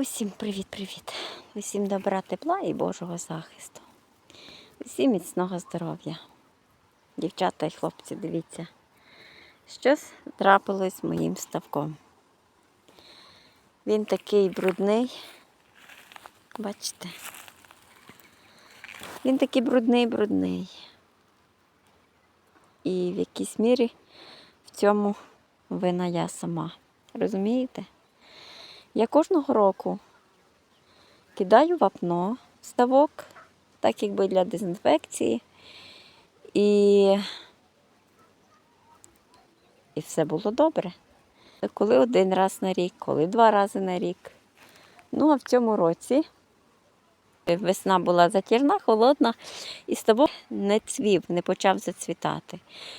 Усім привіт-привіт. Усім добра тепла і Божого захисту. Усім міцного здоров'я. Дівчата і хлопці, дивіться, щось трапилось моїм ставком. Він такий брудний. Бачите? Він такий брудний-брудний. І в якійсь мірі в цьому вина я сама. Розумієте? Я кожного року кидаю вапно в ставок, так якби для дезінфекції. І, і все було добре. Коли один раз на рік, коли два рази на рік. Ну, а в цьому році весна була затірна, холодна, і ставок не цвів, не почав зацвітати.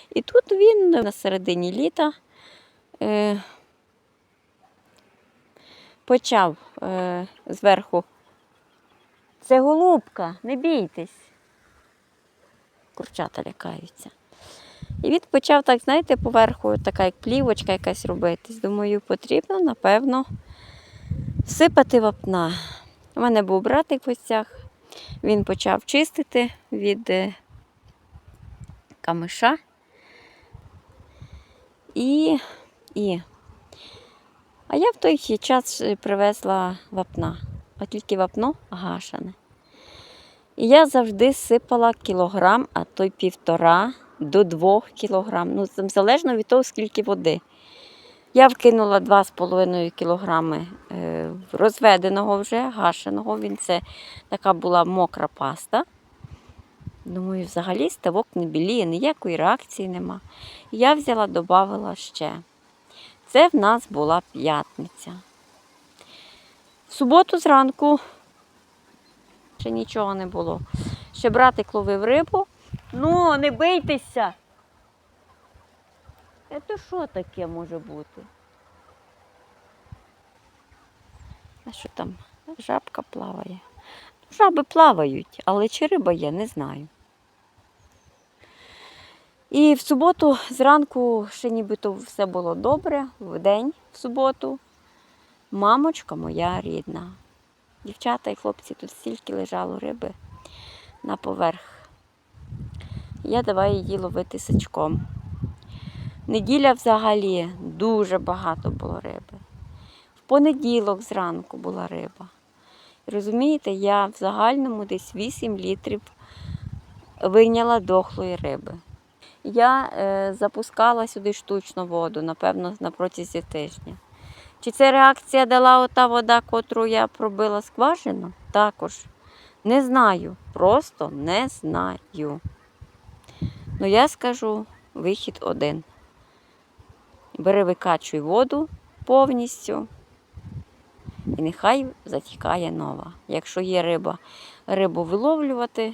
І тут він на середині літа. Е, почав е, зверху. Це голубка, не бійтесь. Курчата лякаються. І він почав так, знаєте, поверху така як плівочка якась робитись. Думаю, потрібно, напевно, всипати вапна. У мене був братик в гостях, він почав чистити від е, камиша. І, і а я в той час е, привезла вапна, а тільки вапно гашене. І я завжди сипала кілограм, а то й півтора до двох кілограм. Ну, там залежно від того, скільки води. Я вкинула 2,5 кілограми е, розведеного вже, гашеного. Він це така була мокра паста. Думаю, взагалі ставок не біліє, ніякої реакції нема. Я взяла, додавала ще. Це в нас була п'ятниця. В суботу зранку ще нічого не було. Ще братик ловив рибу. Ну, не бийтеся. Це що таке може бути? А що там? Жабка плаває. Жаби плавають, але чи риба є, не знаю. І в суботу зранку ще нібито все було добре, в день в суботу. Мамочка моя рідна. Дівчата і хлопці тут стільки лежало риби на поверх. Я давай її ловити сачком. Неділя взагалі дуже багато було риби. В понеділок зранку була риба. Розумієте, я в загальному десь 8 літрів вийняла дохлої риби. Я е, запускала сюди штучну воду, напевно, на протязі тижня. Чи це реакція дала ота вода, котру я пробила скважину? Також. Не знаю. Просто не знаю. Ну, я скажу вихід один. Бери, викачуй воду повністю. І нехай затікає нова. Якщо є риба, рибу виловлювати.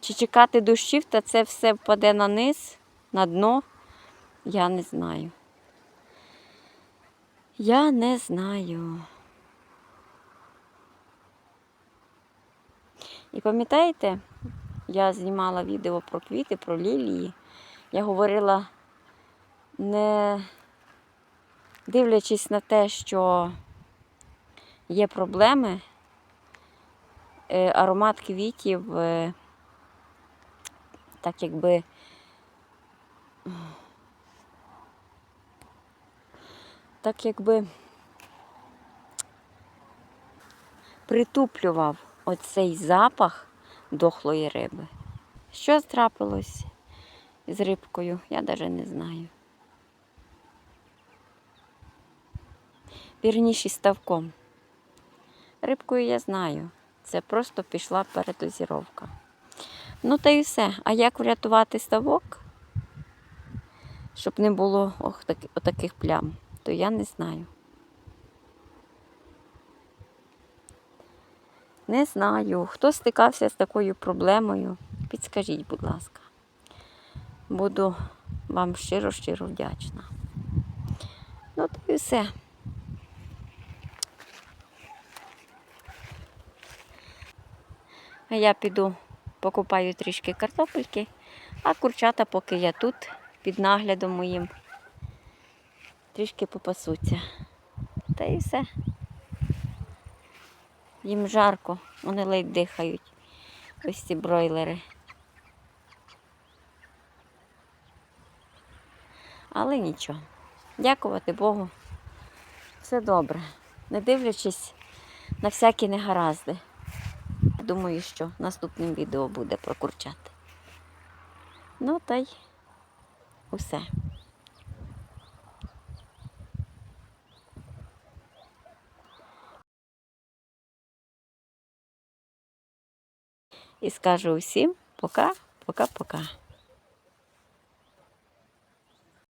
Чи чекати дощів, та це все впаде на низ, на дно, я не знаю. Я не знаю. І пам'ятаєте, я знімала відео про квіти, про лілії. Я говорила, не дивлячись на те, що є проблеми, е, аромат квітів. Так якби так якби притуплював оцей запах дохлої риби. Що трапилось з рибкою, я навіть не знаю. Вірніше ставком. Рибкою я знаю. Це просто пішла передозіровка. Ну та й все. А як врятувати ставок, щоб не було ох, так, отаких плям, то я не знаю. Не знаю. Хто стикався з такою проблемою, підскажіть, будь ласка. Буду вам щиро-щиро вдячна. Ну, то і все. А я піду покупаю трішки картопельки, а курчата, поки я тут під наглядом моїм, трішки попасуться. Та і все. Їм жарко, вони ледь дихають. Ось ці бройлери. Але нічого. Дякувати Богу. Все добре. Не дивлячись на всякі негаразди. Думаю, що наступним відео буде про курчат. Ну та й усе. І скажу усім пока, пока, пока.